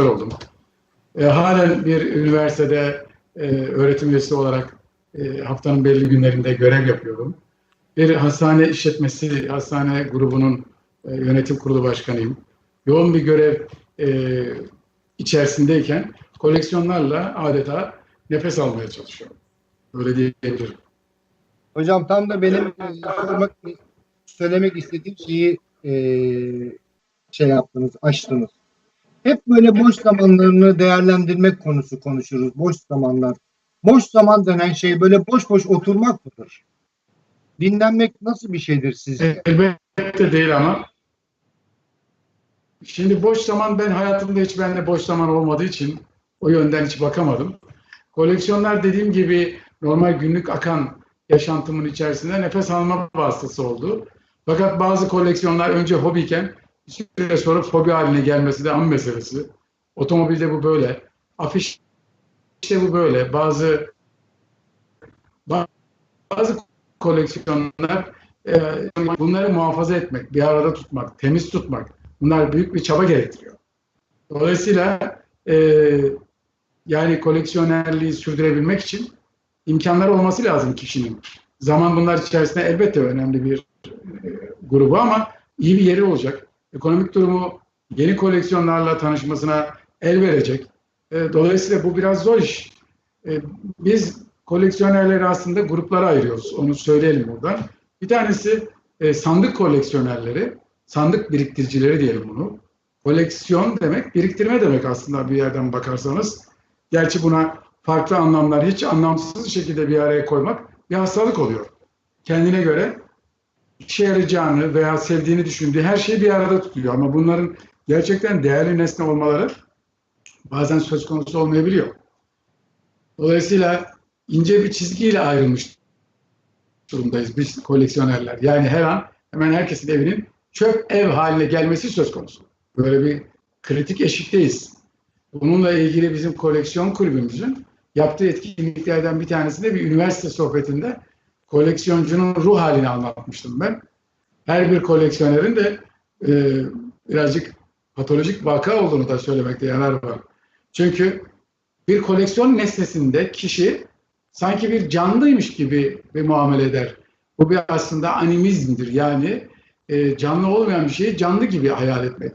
oldum. E, halen bir üniversitede e, öğretim üyesi olarak e, haftanın belli günlerinde görev yapıyorum. Bir hastane işletmesi, hastane grubunun e, yönetim kurulu başkanıyım. Yoğun bir görev e, içerisindeyken koleksiyonlarla adeta nefes almaya çalışıyorum. Öyle diyebilirim. Hocam tam da benim e, söylemek istediğim şeyi e, şey yaptınız, açtınız. Hep böyle boş zamanlarını değerlendirmek konusu konuşuruz. Boş zamanlar. Boş zaman denen şey böyle boş boş oturmak mıdır? Dinlenmek nasıl bir şeydir sizce? Elbette değil ama şimdi boş zaman ben hayatımda hiç bende boş zaman olmadığı için o yönden hiç bakamadım. Koleksiyonlar dediğim gibi normal günlük akan yaşantımın içerisinde nefes alma vasıtası oldu. Fakat bazı koleksiyonlar önce hobiyken bir süre sonra fobi haline gelmesi de an meselesi. Otomobilde bu böyle. Afiş işte bu böyle. Bazı bazı koleksiyonlar e, bunları muhafaza etmek, bir arada tutmak, temiz tutmak bunlar büyük bir çaba gerektiriyor. Dolayısıyla e, yani koleksiyonerliği sürdürebilmek için imkanlar olması lazım kişinin. Zaman bunlar içerisinde elbette önemli bir e, grubu ama iyi bir yeri olacak. Ekonomik durumu yeni koleksiyonlarla tanışmasına el verecek. E, dolayısıyla bu biraz zor iş. E, biz koleksiyonerleri aslında gruplara ayırıyoruz. Onu söyleyelim buradan. Bir tanesi e, sandık koleksiyonerleri, sandık biriktiricileri diyelim bunu. Koleksiyon demek, biriktirme demek aslında bir yerden bakarsanız. Gerçi buna farklı anlamlar hiç anlamsız şekilde bir araya koymak bir hastalık oluyor. Kendine göre işe yarayacağını veya sevdiğini düşündüğü her şeyi bir arada tutuyor. Ama bunların gerçekten değerli nesne olmaları bazen söz konusu olmayabiliyor. Dolayısıyla ince bir çizgiyle ayrılmış durumdayız biz koleksiyonerler. Yani her an hemen herkesin evinin çöp ev haline gelmesi söz konusu. Böyle bir kritik eşikteyiz. Bununla ilgili bizim koleksiyon kulübümüzün yaptığı etkinliklerden bir tanesinde bir üniversite sohbetinde koleksiyoncunun ruh halini anlatmıştım ben. Her bir koleksiyonerin de e, birazcık patolojik vaka olduğunu da söylemekte yarar var. Çünkü bir koleksiyon nesnesinde kişi sanki bir canlıymış gibi bir muamele eder. Bu bir aslında animizmdir. Yani e, canlı olmayan bir şeyi canlı gibi hayal etmek.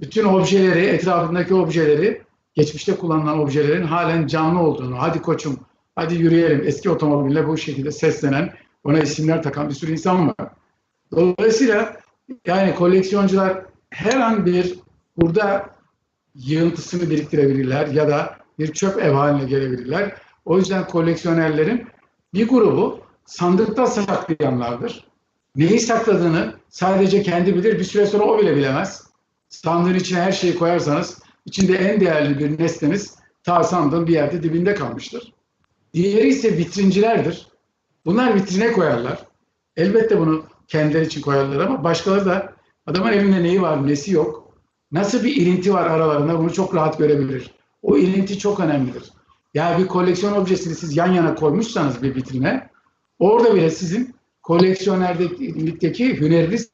Bütün objeleri, etrafındaki objeleri, geçmişte kullanılan objelerin halen canlı olduğunu, hadi koçum, hadi yürüyelim, eski otomobille bu şekilde seslenen, ona isimler takan bir sürü insan var. Dolayısıyla yani koleksiyoncular her an bir burada yığıntısını biriktirebilirler ya da bir çöp ev haline gelebilirler. O yüzden koleksiyonerlerin bir grubu sandıkta saklayanlardır. Neyi sakladığını sadece kendi bilir, bir süre sonra o bile bilemez. Sandığın içine her şeyi koyarsanız içinde en değerli bir nesneniz ta sandığın bir yerde dibinde kalmıştır. Diğeri ise vitrincilerdir. Bunlar vitrine koyarlar. Elbette bunu kendileri için koyarlar ama başkaları da adamın elinde neyi var, nesi yok, nasıl bir ilinti var aralarında bunu çok rahat görebilir. O ilinti çok önemlidir. Ya bir koleksiyon objesini siz yan yana koymuşsanız bir vitrine, orada bile sizin koleksiyonerlikteki hüneriniz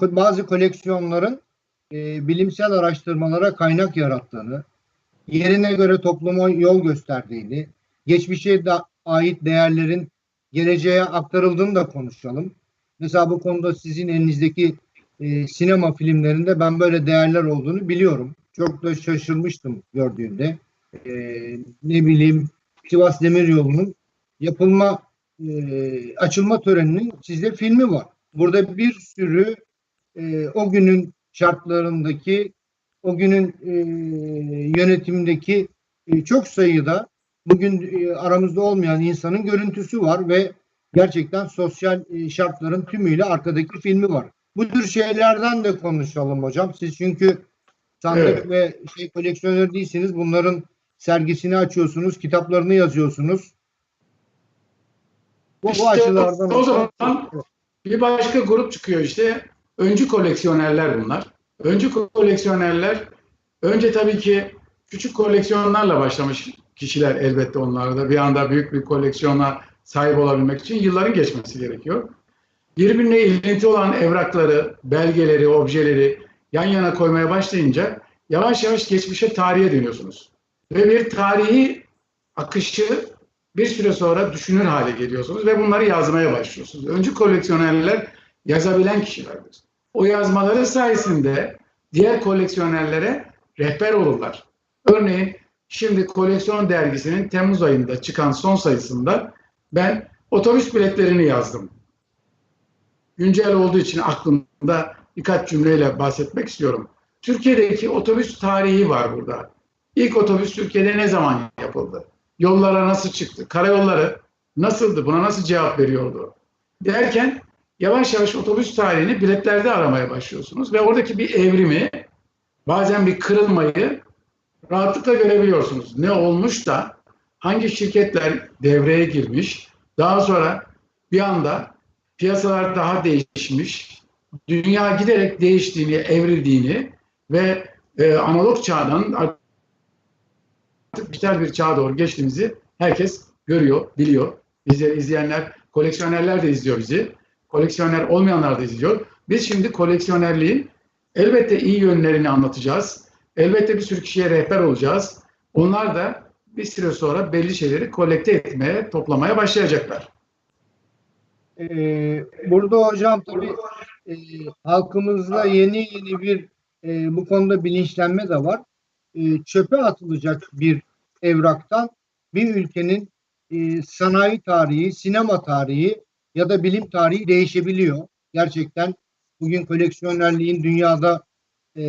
Bazı koleksiyonların e, bilimsel araştırmalara kaynak yarattığını, yerine göre topluma yol gösterdiğini, geçmişe da ait değerlerin geleceğe aktarıldığını da konuşalım. Mesela bu konuda sizin elinizdeki e, sinema filmlerinde ben böyle değerler olduğunu biliyorum. Çok da şaşırmıştım gördüğümde. E, ne bileyim Sivas Demiryolu'nun yapılma e, açılma töreninin sizde filmi var. Burada bir sürü e, o günün şartlarındaki o günün e, yönetimindeki e, çok sayıda bugün e, aramızda olmayan insanın görüntüsü var ve gerçekten sosyal e, şartların tümüyle arkadaki filmi var. Bu tür şeylerden de konuşalım hocam. Siz çünkü sandık Evet. ve şey koleksiyoneri değilsiniz. Bunların sergisini açıyorsunuz, kitaplarını yazıyorsunuz. Bu, bu İşte açılardan o zaman bir başka grup çıkıyor işte. Öncü koleksiyonerler bunlar. Öncü koleksiyonerler önce tabii ki küçük koleksiyonlarla başlamış kişiler elbette onlarda. Bir anda büyük bir koleksiyona sahip olabilmek için yılların geçmesi gerekiyor. birbirine ilinti olan evrakları, belgeleri, objeleri yan yana koymaya başlayınca yavaş yavaş geçmişe tarihe dönüyorsunuz. Ve bir tarihi akışı bir süre sonra düşünür hale geliyorsunuz ve bunları yazmaya başlıyorsunuz. Öncü koleksiyonerler yazabilen kişilerdir. O yazmaları sayesinde diğer koleksiyonerlere rehber olurlar. Örneğin şimdi koleksiyon dergisinin Temmuz ayında çıkan son sayısında ben otobüs biletlerini yazdım. Güncel olduğu için aklımda birkaç cümleyle bahsetmek istiyorum. Türkiye'deki otobüs tarihi var burada. İlk otobüs Türkiye'de ne zaman yapıldı? Yollara nasıl çıktı? Karayolları nasıldı? Buna nasıl cevap veriyordu? Derken yavaş yavaş otobüs tarihini biletlerde aramaya başlıyorsunuz ve oradaki bir evrimi, bazen bir kırılmayı rahatlıkla görebiliyorsunuz. Ne olmuş da hangi şirketler devreye girmiş, daha sonra bir anda piyasalar daha değişmiş, dünya giderek değiştiğini, evrildiğini ve e, analog çağdan artık dijital bir çağa doğru geçtiğimizi herkes görüyor, biliyor. Bizleri izleyenler, koleksiyonerler de izliyor bizi. Koleksiyoner olmayanlar da izliyor. Biz şimdi koleksiyonerliğin elbette iyi yönlerini anlatacağız. Elbette bir sürü kişiye rehber olacağız. Onlar da bir süre sonra belli şeyleri kolekte etmeye, toplamaya başlayacaklar. Ee, burada hocam tabii e, halkımızda yeni yeni bir e, bu konuda bilinçlenme de var. E, çöpe atılacak bir evraktan bir ülkenin e, sanayi tarihi, sinema tarihi ya da bilim tarihi değişebiliyor. Gerçekten bugün koleksiyonerliğin dünyada e,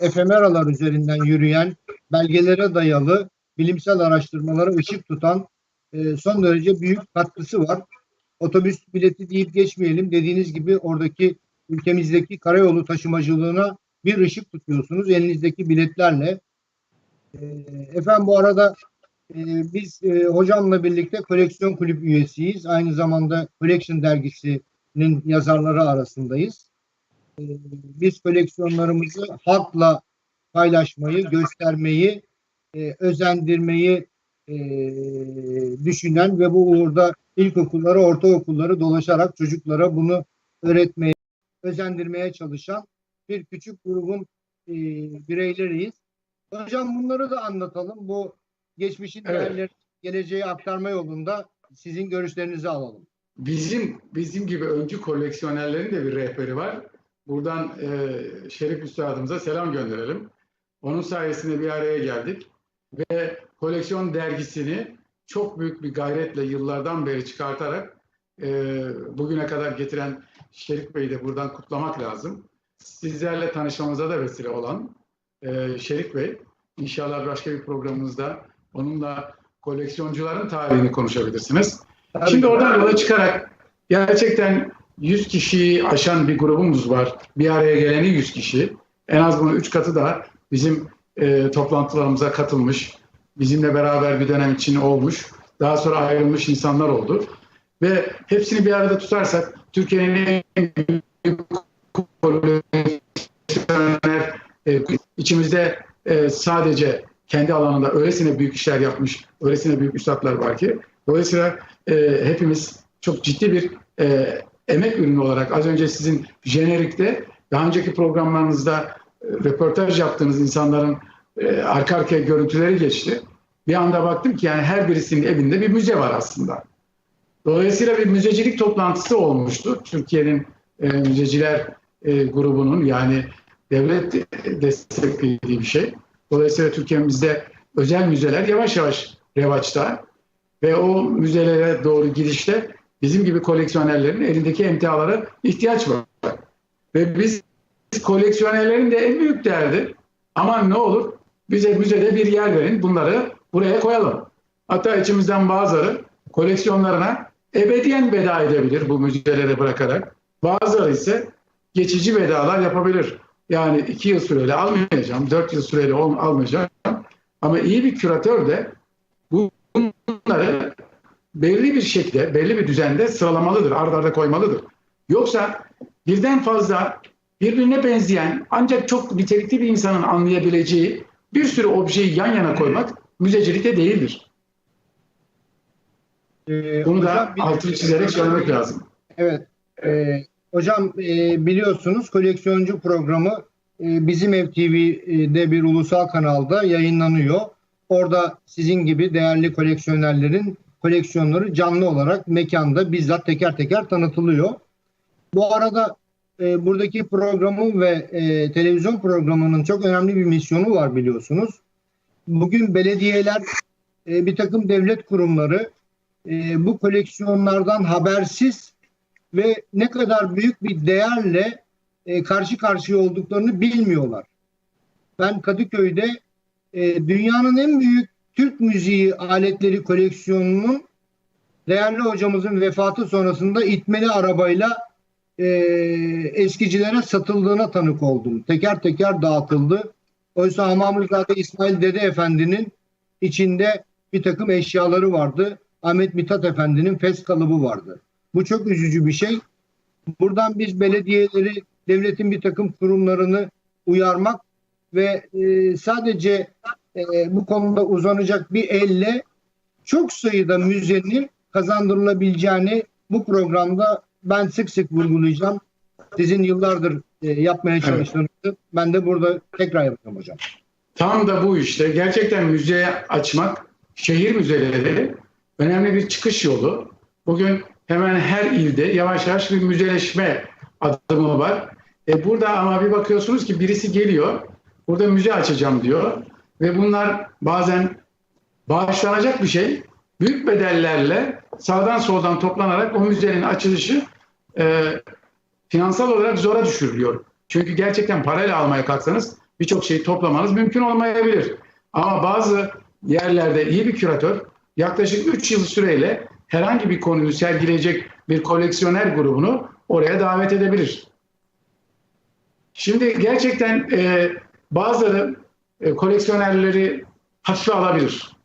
efemeralar üzerinden yürüyen, belgelere dayalı bilimsel araştırmalara ışık tutan e, son derece büyük katkısı var. Otobüs bileti deyip geçmeyelim. Dediğiniz gibi oradaki ülkemizdeki karayolu taşımacılığına bir ışık tutuyorsunuz elinizdeki biletlerle. E, efendim bu arada biz e, hocamla birlikte koleksiyon kulüp üyesiyiz. Aynı zamanda Collection dergisinin yazarları arasındayız. E, biz koleksiyonlarımızı halkla paylaşmayı, göstermeyi, e, özendirmeyi e, düşünen ve bu uğurda ilkokulları, ortaokulları dolaşarak çocuklara bunu öğretmeye, özendirmeye çalışan bir küçük grubun e, bireyleriyiz. Hocam bunları da anlatalım. Bu geçmişin Evet. geleceğe aktarma yolunda sizin görüşlerinizi alalım. Bizim bizim gibi öncü koleksiyonerlerin de bir rehberi var. Buradan e, Şerif Üstadımıza selam gönderelim. Onun sayesinde bir araya geldik ve koleksiyon dergisini çok büyük bir gayretle yıllardan beri çıkartarak e, bugüne kadar getiren Şerif Bey'i de buradan kutlamak lazım. Sizlerle tanışmamıza da vesile olan e, Şerif Bey, inşallah başka bir programımızda onunla koleksiyoncuların tarihini konuşabilirsiniz. Şimdi oradan yola çıkarak gerçekten 100 kişiyi aşan bir grubumuz var. Bir araya geleni 100 kişi. En az bunun 3 katı da bizim e, toplantılarımıza katılmış, bizimle beraber bir dönem için olmuş, daha sonra ayrılmış insanlar oldu. Ve hepsini bir arada tutarsak Türkiye'nin en büyük koleksiyoner, e, içimizde e, sadece kendi alanında öylesine büyük işler yapmış, öylesine büyük üstadlar var ki dolayısıyla e, hepimiz çok ciddi bir e, emek ürünü olarak az önce sizin jenerikte daha önceki programlarınızda e, röportaj yaptığınız insanların e, arka arkaya görüntüleri geçti. Bir anda baktım ki yani her birisinin evinde bir müze var aslında. Dolayısıyla bir müzecilik toplantısı olmuştu. Türkiye'nin e, müzeciler e, grubunun yani devlet desteklediği bir şey. Dolayısıyla Türkiye'mizde özel müzeler yavaş yavaş revaçta ve o müzelere doğru gidişte bizim gibi koleksiyonerlerin elindeki emtialara ihtiyaç var. Ve biz koleksiyonerlerin de en büyük derdi aman ne olur bize müzede bir yer verin bunları buraya koyalım. Hatta içimizden bazıları koleksiyonlarına ebediyen veda edebilir bu müzelere bırakarak. Bazıları ise geçici vedalar yapabilir. Yani iki yıl süreli almayacağım, dört yıl süreli ol- almayacağım. Ama iyi bir küratör de bunları belli bir şekilde, belli bir düzende sıralamalıdır, ard arda koymalıdır. Yoksa birden fazla birbirine benzeyen ancak çok nitelikli bir insanın anlayabileceği bir sürü objeyi yan yana koymak müzecilikte değildir. Ee, Bunu da altını çizerek söylemek lazım. Evet. Ee, hocam e, biliyorsunuz koleksiyoncu programı e, Bizim Ev TV'de bir ulusal kanalda yayınlanıyor. Orada sizin gibi değerli koleksiyonerlerin koleksiyonları canlı olarak mekanda bizzat teker teker tanıtılıyor. Bu arada e, buradaki programın ve e, televizyon programının çok önemli bir misyonu var biliyorsunuz. Bugün belediyeler, e, bir takım devlet kurumları e, bu koleksiyonlardan habersiz ve ne kadar büyük bir değerle e, karşı karşıya olduklarını bilmiyorlar. Ben Kadıköy'de e, dünyanın en büyük Türk müziği aletleri koleksiyonunun değerli hocamızın vefatı sonrasında itmeli arabayla e, eskicilere satıldığına tanık oldum. Teker teker dağıtıldı. Oysa Hamamızade İsmail Dede Efendi'nin içinde bir takım eşyaları vardı. Ahmet Mithat Efendi'nin fes kalıbı vardı. Bu çok üzücü bir şey. Buradan biz belediyeleri, devletin bir takım kurumlarını uyarmak ve e, sadece e, bu konuda uzanacak bir elle çok sayıda müzenin kazandırılabileceğini bu programda ben sık sık vurgulayacağım. Sizin yıllardır e, yapmaya çalıştığınızı evet. ben de burada tekrar yapacağım hocam. Tam da bu işte. Gerçekten müzeye açmak, şehir müzeleri önemli bir çıkış yolu. Bugün hemen her ilde yavaş yavaş bir müzeleşme adımı var. E burada ama bir bakıyorsunuz ki birisi geliyor, burada müze açacağım diyor. Ve bunlar bazen bağışlanacak bir şey. Büyük bedellerle sağdan soldan toplanarak o müzenin açılışı e, finansal olarak zora düşürülüyor. Çünkü gerçekten parayla almaya kalksanız birçok şeyi toplamanız mümkün olmayabilir. Ama bazı yerlerde iyi bir küratör yaklaşık 3 yıl süreyle herhangi bir konuyu sergileyecek bir koleksiyoner grubunu oraya davet edebilir. Şimdi gerçekten e, bazıları e, koleksiyonerleri hafife alabilir.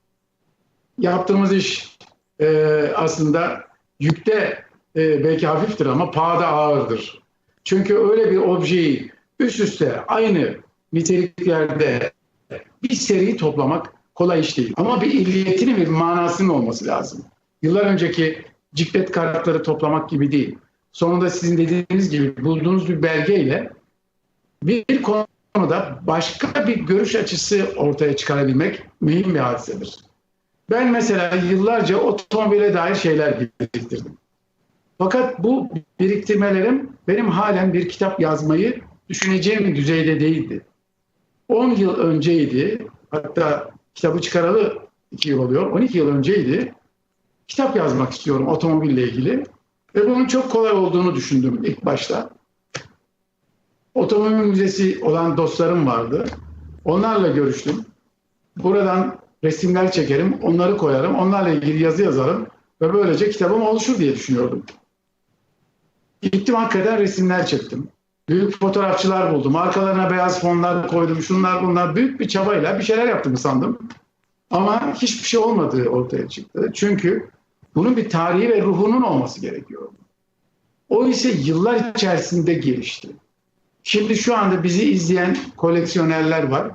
Yaptığımız iş e, aslında yükte e, belki hafiftir ama pahada ağırdır. Çünkü öyle bir objeyi üst üste aynı niteliklerde bir seri toplamak kolay iş değil. Ama bir illiyetinin bir manasının olması lazım. Yıllar önceki ciklet kartları toplamak gibi değil. Sonunda sizin dediğiniz gibi bulduğunuz bir belgeyle bir konuda başka bir görüş açısı ortaya çıkarabilmek mühim bir hadisedir. Ben mesela yıllarca otomobile dair şeyler biriktirdim. Fakat bu biriktirmelerim benim halen bir kitap yazmayı düşüneceğim düzeyde değildi. 10 yıl önceydi, hatta kitabı çıkaralı 2 yıl oluyor, 12 yıl önceydi. Kitap yazmak istiyorum otomobille ilgili. Ve bunun çok kolay olduğunu düşündüm ilk başta. Otomobil müzesi olan dostlarım vardı. Onlarla görüştüm. Buradan resimler çekerim, onları koyarım, onlarla ilgili yazı yazarım ve böylece kitabım oluşur diye düşünüyordum. Gittim hakikaten resimler çektim. Büyük fotoğrafçılar buldum. Arkalarına beyaz fonlar koydum. Şunlar bunlar. Büyük bir çabayla bir şeyler yaptım sandım. Ama hiçbir şey olmadığı ortaya çıktı. Çünkü bunun bir tarihi ve ruhunun olması gerekiyor. O ise yıllar içerisinde gelişti. Şimdi şu anda bizi izleyen koleksiyonerler var.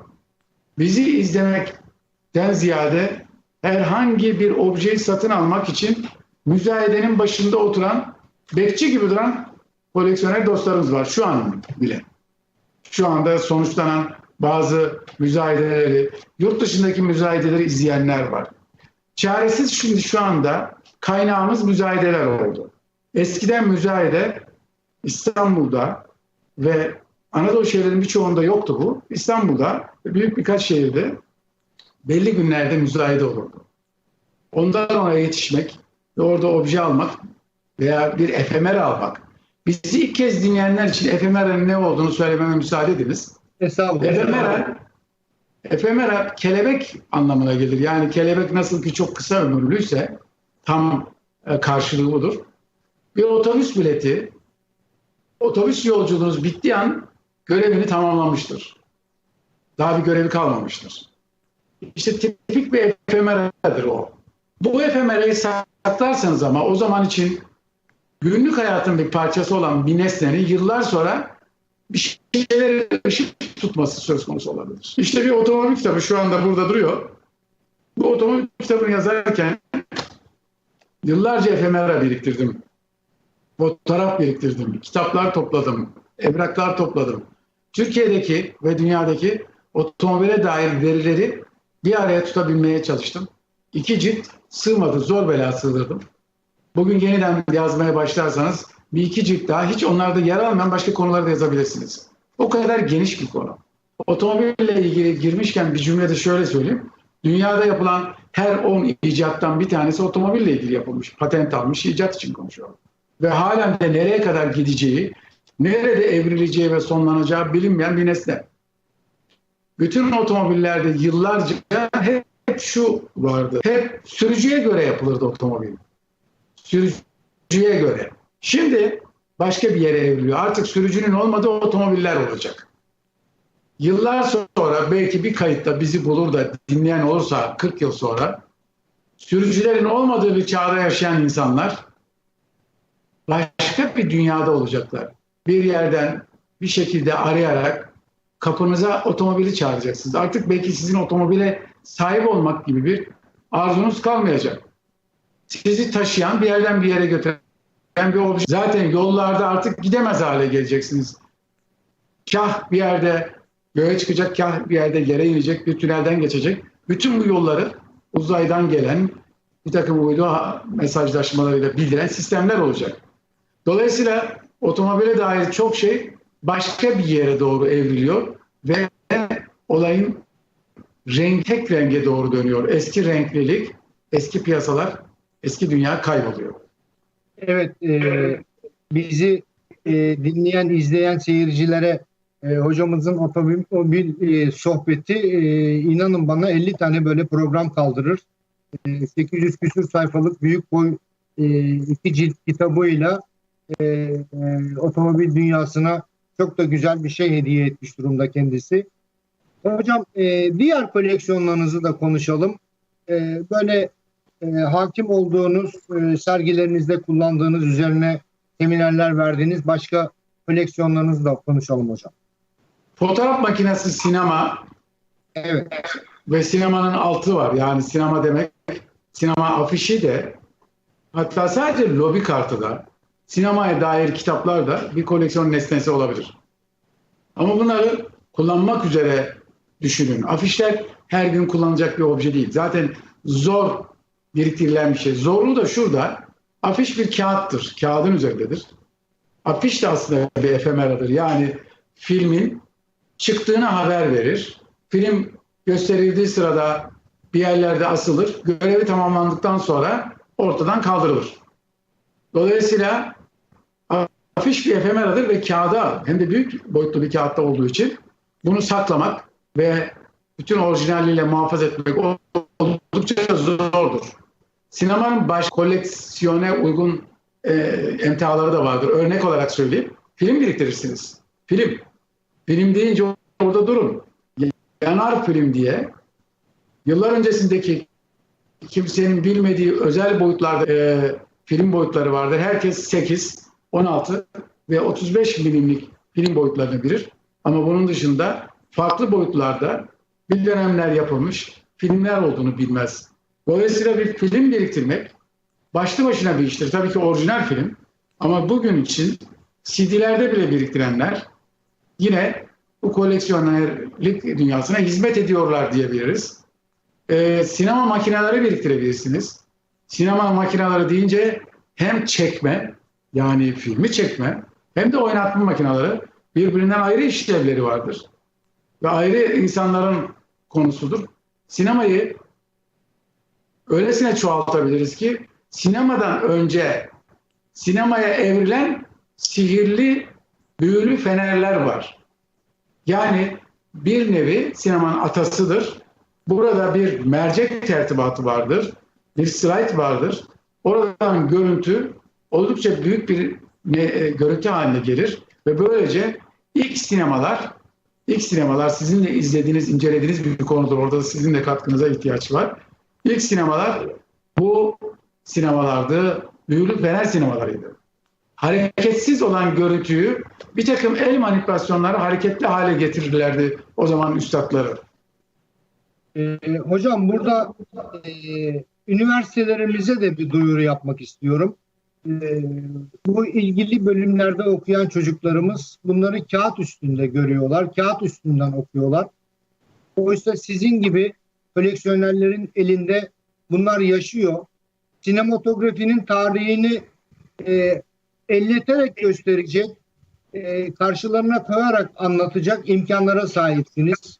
Bizi izlemekten ziyade herhangi bir objeyi satın almak için müzayedenin başında oturan bekçi gibi duran koleksiyoner dostlarımız var şu an bile. Şu anda sonuçlanan bazı müzayedeleri, yurt dışındaki müzayedeleri izleyenler var. Çaresiz şimdi şu anda kaynağımız müzayedeler oldu. Eskiden müzayede İstanbul'da ve Anadolu şehirlerinin birçoğunda yoktu bu. İstanbul'da büyük birkaç şehirde belli günlerde müzayede olurdu. Ondan oraya yetişmek ve orada obje almak veya bir efemer almak. Bizi ilk kez dinleyenler için efemeranın ne olduğunu söylememe müsaade ediniz. Efemera, efemera kelebek anlamına gelir. Yani kelebek nasıl ki çok kısa ömürlüyse tam e, karşılığı budur. Bir otobüs bileti otobüs yolculuğunuz bittiği an görevini tamamlamıştır. Daha bir görevi kalmamıştır. İşte tipik bir efemeradır o. Bu efemerayı saklarsanız ama o zaman için günlük hayatın bir parçası olan bir nesnenin yıllar sonra bir şeyleri ışık tutması söz konusu olabilir. İşte bir otomobil kitabı şu anda burada duruyor. Bu otomobil kitabını yazarken yıllarca efemera biriktirdim. fotoğraf biriktirdim, kitaplar topladım, evraklar topladım. Türkiye'deki ve dünyadaki otomobile dair verileri bir araya tutabilmeye çalıştım. İki cilt sığmadı, zor bela sığdırdım. Bugün yeniden yazmaya başlarsanız bir iki cilt daha hiç onlarda yer almayan başka konuları da yazabilirsiniz. O kadar geniş bir konu. Otomobille ilgili girmişken bir cümlede şöyle söyleyeyim. Dünyada yapılan her 10 icattan bir tanesi otomobille ilgili yapılmış. Patent almış, icat için konuşuyor. Ve halen de nereye kadar gideceği, nerede evrileceği ve sonlanacağı bilinmeyen bir nesne. Bütün otomobillerde yıllarca hep şu vardı. Hep sürücüye göre yapılırdı otomobil. Sürücüye göre. Şimdi başka bir yere evriliyor. Artık sürücünün olmadığı otomobiller olacak. Yıllar sonra belki bir kayıtta bizi bulur da dinleyen olursa 40 yıl sonra sürücülerin olmadığı bir çağda yaşayan insanlar başka bir dünyada olacaklar. Bir yerden bir şekilde arayarak kapınıza otomobili çağıracaksınız. Artık belki sizin otomobile sahip olmak gibi bir arzunuz kalmayacak. Sizi taşıyan bir yerden bir yere götüren bir obje. Zaten yollarda artık gidemez hale geleceksiniz. Kah bir yerde göğe çıkacak, kah bir yerde yere inecek, bir tünelden geçecek. Bütün bu yolları uzaydan gelen bir takım uydu mesajlaşmalarıyla bildiren sistemler olacak. Dolayısıyla otomobile dair çok şey başka bir yere doğru evriliyor ve olayın renk tek renge doğru dönüyor. Eski renklilik, eski piyasalar, eski dünya kayboluyor. Evet, e, bizi e, dinleyen, izleyen seyircilere e, hocamızın otomobil e, sohbeti e, inanın bana 50 tane böyle program kaldırır. E, 800 küsur sayfalık büyük boy e, iki cilt kitabıyla e, e, otomobil dünyasına çok da güzel bir şey hediye etmiş durumda kendisi. Hocam e, diğer koleksiyonlarınızı da konuşalım. E, böyle e, hakim olduğunuz, e, sergilerinizde kullandığınız, üzerine seminerler verdiğiniz başka koleksiyonlarınızı da konuşalım hocam. Fotoğraf makinesi sinema Evet. ve sinemanın altı var. Yani sinema demek, sinema afişi de hatta sadece lobi kartı da sinemaya dair kitaplar da bir koleksiyon nesnesi olabilir. Ama bunları kullanmak üzere düşünün. Afişler her gün kullanılacak bir obje değil. Zaten zor biriktirilen bir şey. Zorlu da şurada. Afiş bir kağıttır. Kağıdın üzerindedir. Afiş de aslında bir efemeradır. Yani filmin çıktığını haber verir. Film gösterildiği sırada bir yerlerde asılır. Görevi tamamlandıktan sonra ortadan kaldırılır. Dolayısıyla afiş bir efemeradır ve kağıda hem de büyük boyutlu bir kağıtta olduğu için bunu saklamak ve bütün orijinalliğiyle muhafaza etmek oldukça zordur. Sinemanın baş koleksiyone uygun e, emtiaları da vardır. Örnek olarak söyleyeyim. Film biriktirirsiniz. Film. Film deyince orada durun. Yanar film diye yıllar öncesindeki kimsenin bilmediği özel boyutlarda e, film boyutları vardır. Herkes 8, 16 ve 35 milimlik film boyutlarını bilir. Ama bunun dışında farklı boyutlarda bir dönemler yapılmış filmler olduğunu bilmez. Dolayısıyla bir film biriktirmek başlı başına bir iştir. Tabii ki orijinal film ama bugün için CD'lerde bile biriktirenler yine bu koleksiyonerlik dünyasına hizmet ediyorlar diyebiliriz. Ee, sinema makineleri biriktirebilirsiniz. Sinema makineleri deyince hem çekme yani filmi çekme hem de oynatma makineleri birbirinden ayrı işlevleri vardır. Ve ayrı insanların konusudur. Sinemayı öylesine çoğaltabiliriz ki sinemadan önce sinemaya evrilen sihirli, büyülü fenerler var. Yani bir nevi sinemanın atasıdır. Burada bir mercek tertibatı vardır. Bir slide vardır. Oradan görüntü oldukça büyük bir e, görüntü haline gelir ve böylece ilk sinemalar ilk sinemalar sizin de izlediğiniz, incelediğiniz bir konudur. Orada da sizin de katkınıza ihtiyaç var. İlk sinemalar bu sinemalardı. Büyülü fener sinemalarıydı. Hareketsiz olan görüntüyü bir takım el manipülasyonları hareketli hale getirirlerdi o zaman üstadları. Ee, hocam burada e, üniversitelerimize de bir duyuru yapmak istiyorum. e, bu ilgili bölümlerde okuyan çocuklarımız bunları kağıt üstünde görüyorlar, kağıt üstünden okuyorlar. Oysa sizin gibi koleksiyonerlerin elinde bunlar yaşıyor. Sinematografinin tarihini e, elleterek gösterecek, e, karşılarına koyarak anlatacak imkanlara sahipsiniz.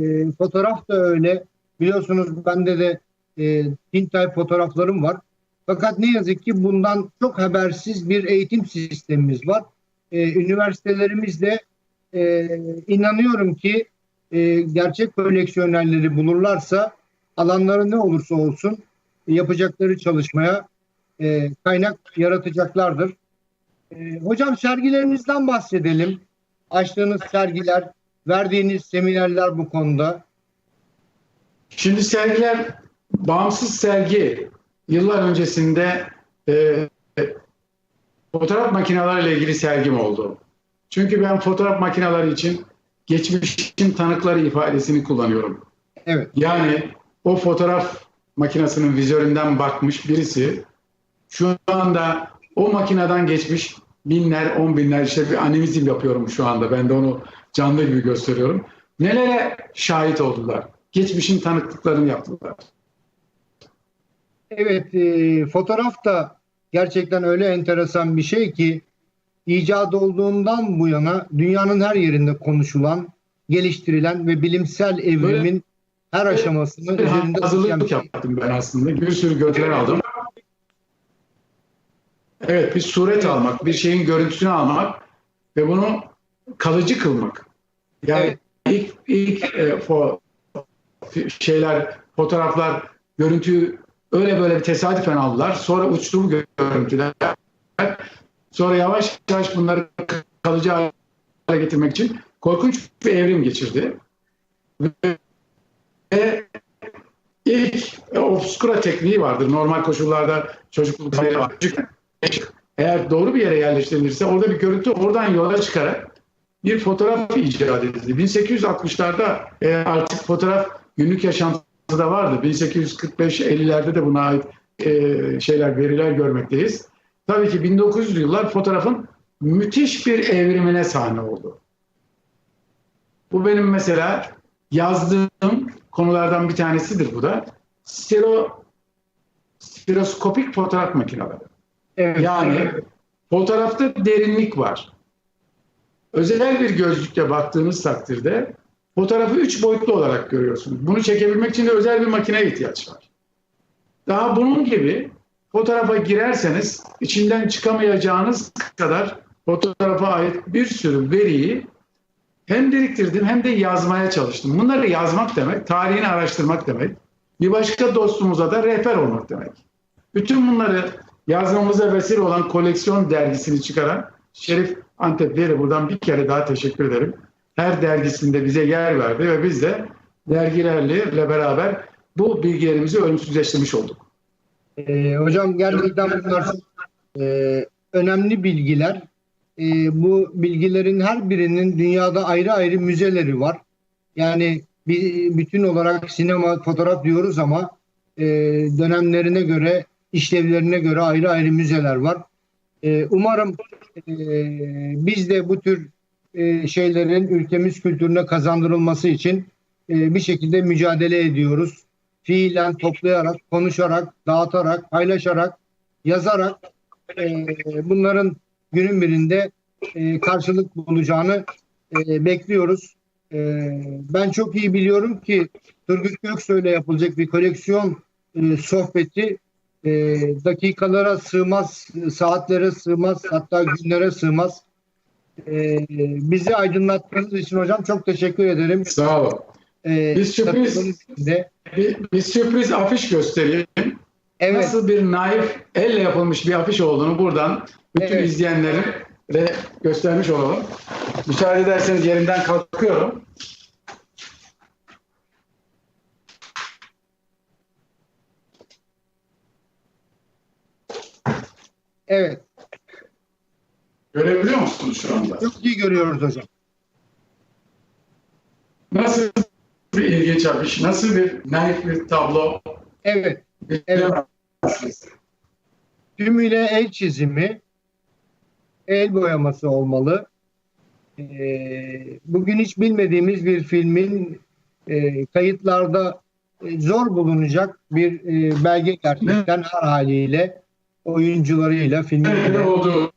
E, fotoğraf da öyle. Biliyorsunuz bende de e, Tintay fotoğraflarım var. Fakat ne yazık ki bundan çok habersiz bir eğitim sistemimiz var. E, üniversitelerimizde e, inanıyorum ki e, gerçek koleksiyonerleri bulurlarsa alanları ne olursa olsun yapacakları çalışmaya e, kaynak yaratacaklardır. E, hocam sergilerinizden bahsedelim. Açtığınız sergiler, verdiğiniz seminerler bu konuda. Şimdi sergiler bağımsız sergi yıllar öncesinde e, fotoğraf makineleriyle ilgili sergim oldu. Çünkü ben fotoğraf makineleri için geçmişin tanıkları ifadesini kullanıyorum. Evet. Yani o fotoğraf makinesinin vizöründen bakmış birisi şu anda o makineden geçmiş binler, on binler işte bir animizm yapıyorum şu anda. Ben de onu canlı gibi gösteriyorum. Nelere şahit oldular? Geçmişin tanıklıklarını yaptılar. Evet, e, fotoğraf da gerçekten öyle enteresan bir şey ki icat olduğundan bu yana dünyanın her yerinde konuşulan, geliştirilen ve bilimsel evrimin Böyle, her aşamasını üzerinde hazırlık şey. yaptım ben aslında. Bir sürü görüntüler aldım. Evet, bir suret almak, bir şeyin görüntüsünü almak ve bunu kalıcı kılmak. Yani evet. ilk ilk e, fo, şeyler, fotoğraflar, görüntüyü öyle böyle bir tesadüfen aldılar. Sonra uçtu bu görüntüler. Sonra yavaş yavaş bunları kalıcı hale getirmek için korkunç bir evrim geçirdi. Ve ilk obskura tekniği vardır. Normal koşullarda çocukluk var. Eğer doğru bir yere yerleştirilirse orada bir görüntü oradan yola çıkarak bir fotoğraf icat edildi. 1860'larda e, artık fotoğraf günlük yaşantıda vardı. 1845-50'lerde de buna ait e, şeyler, veriler görmekteyiz. Tabii ki 1900'lü yıllar fotoğrafın müthiş bir evrimine sahne oldu. Bu benim mesela yazdığım konulardan bir tanesidir bu da. Stero, stereoskopik fotoğraf makineleri. Evet. Yani fotoğrafta derinlik var. Özel bir gözlükle baktığınız takdirde fotoğrafı üç boyutlu olarak görüyorsunuz. Bunu çekebilmek için de özel bir makineye ihtiyaç var. Daha bunun gibi fotoğrafa girerseniz içinden çıkamayacağınız kadar fotoğrafa ait bir sürü veriyi hem biriktirdim hem de yazmaya çalıştım. Bunları yazmak demek, tarihini araştırmak demek. Bir başka dostumuza da rehber olmak demek. Bütün bunları yazmamıza vesile olan koleksiyon dergisini çıkaran Şerif Antepli'ye buradan bir kere daha teşekkür ederim. Her dergisinde bize yer verdi ve biz de dergilerle beraber bu bilgilerimizi ölümsüzleştirmiş olduk. Ee, hocam gerçekten bunlar e, önemli bilgiler. E, bu bilgilerin her birinin dünyada ayrı ayrı müzeleri var. Yani bir, bütün olarak sinema, fotoğraf diyoruz ama e, dönemlerine göre, işlevlerine göre ayrı ayrı müzeler var. E, umarım e, biz de bu tür e, şeylerin ülkemiz kültürüne kazandırılması için e, bir şekilde mücadele ediyoruz. Fiilen toplayarak, konuşarak, dağıtarak, paylaşarak, yazarak e, bunların günün birinde e, karşılık bulacağını e, bekliyoruz. E, ben çok iyi biliyorum ki Turgut Göksoy ile yapılacak bir koleksiyon e, sohbeti e, dakikalara sığmaz, saatlere sığmaz, hatta günlere sığmaz. E, bizi aydınlattığınız için hocam çok teşekkür ederim. Sağ olun. E, bir sürpriz, bir, bir sürpriz afiş göstereyim. Evet. Nasıl bir naif elle yapılmış bir afiş olduğunu buradan bütün evet. izleyenlerin ve göstermiş olalım. Müsaade ederseniz yerimden kalkıyorum. Evet. Görebiliyor musunuz şu anda? Çok iyi görüyoruz hocam. Nasıl bir ilginç afiş, nasıl bir naif bir tablo. Evet. evet. tümüyle el çizimi, el boyaması olmalı. E, bugün hiç bilmediğimiz bir filmin e, kayıtlarda e, zor bulunacak bir e, belge gerçekten her haliyle oyuncularıyla, filmiyle. olduğu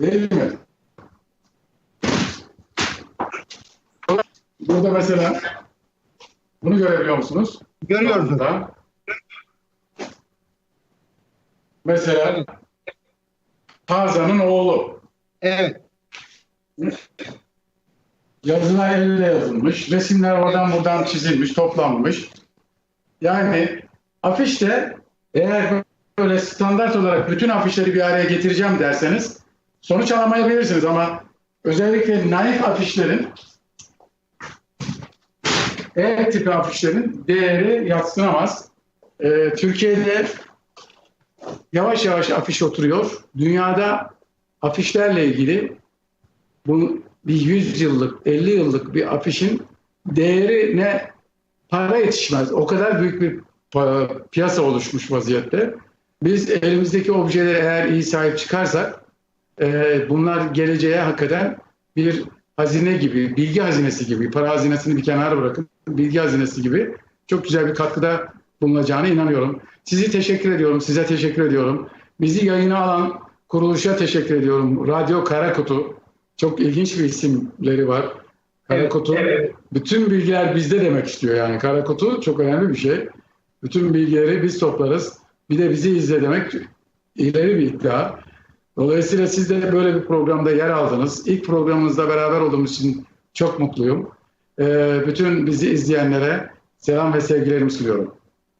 değil mi? Burada mesela bunu görebiliyor musunuz? Görüyoruz. Burada. Mesela Tarzan'ın oğlu. Evet. Yazılar elle yazılmış. Resimler oradan buradan çizilmiş, toplanmış. Yani afişte eğer böyle standart olarak bütün afişleri bir araya getireceğim derseniz sonuç alamayabilirsiniz ama özellikle naif afişlerin E tipi afişlerin değeri yatsınamaz. Ee, Türkiye'de yavaş yavaş afiş oturuyor. Dünyada afişlerle ilgili bu bir 100 yıllık, 50 yıllık bir afişin değeri ne para yetişmez. O kadar büyük bir piyasa oluşmuş vaziyette. Biz elimizdeki objeleri eğer iyi sahip çıkarsak e, bunlar geleceğe hakikaten bir hazine gibi, bilgi hazinesi gibi, para hazinesini bir kenara bırakın, bilgi hazinesi gibi çok güzel bir katkıda bulunacağına inanıyorum. Sizi teşekkür ediyorum, size teşekkür ediyorum. Bizi yayına alan kuruluşa teşekkür ediyorum. Radyo Karakutu, çok ilginç bir isimleri var. Karakutu, bütün bilgiler bizde demek istiyor yani. Karakutu çok önemli bir şey. Bütün bilgileri biz toplarız. Bir de bizi izle demek ileri bir iddia. Dolayısıyla siz de böyle bir programda yer aldınız. İlk programınızda beraber olduğumuz için çok mutluyum. Ee, bütün bizi izleyenlere selam ve sevgilerimi sunuyorum.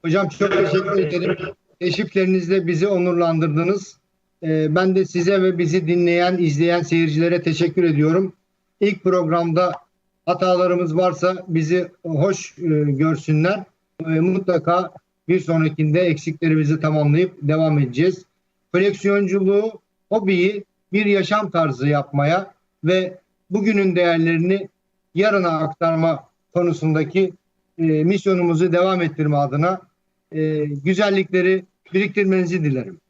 Hocam çok teşekkür ederim. Teşriflerinizle bizi onurlandırdınız. Ee, ben de size ve bizi dinleyen, izleyen seyircilere teşekkür ediyorum. İlk programda hatalarımız varsa bizi hoş e, görsünler. E, mutlaka bir sonrakinde eksiklerimizi tamamlayıp devam edeceğiz. Koleksiyonculuğu, hobiyi bir yaşam tarzı yapmaya ve bugünün değerlerini yarına aktarma konusundaki e, misyonumuzu devam ettirme adına e, güzellikleri biriktirmenizi dilerim.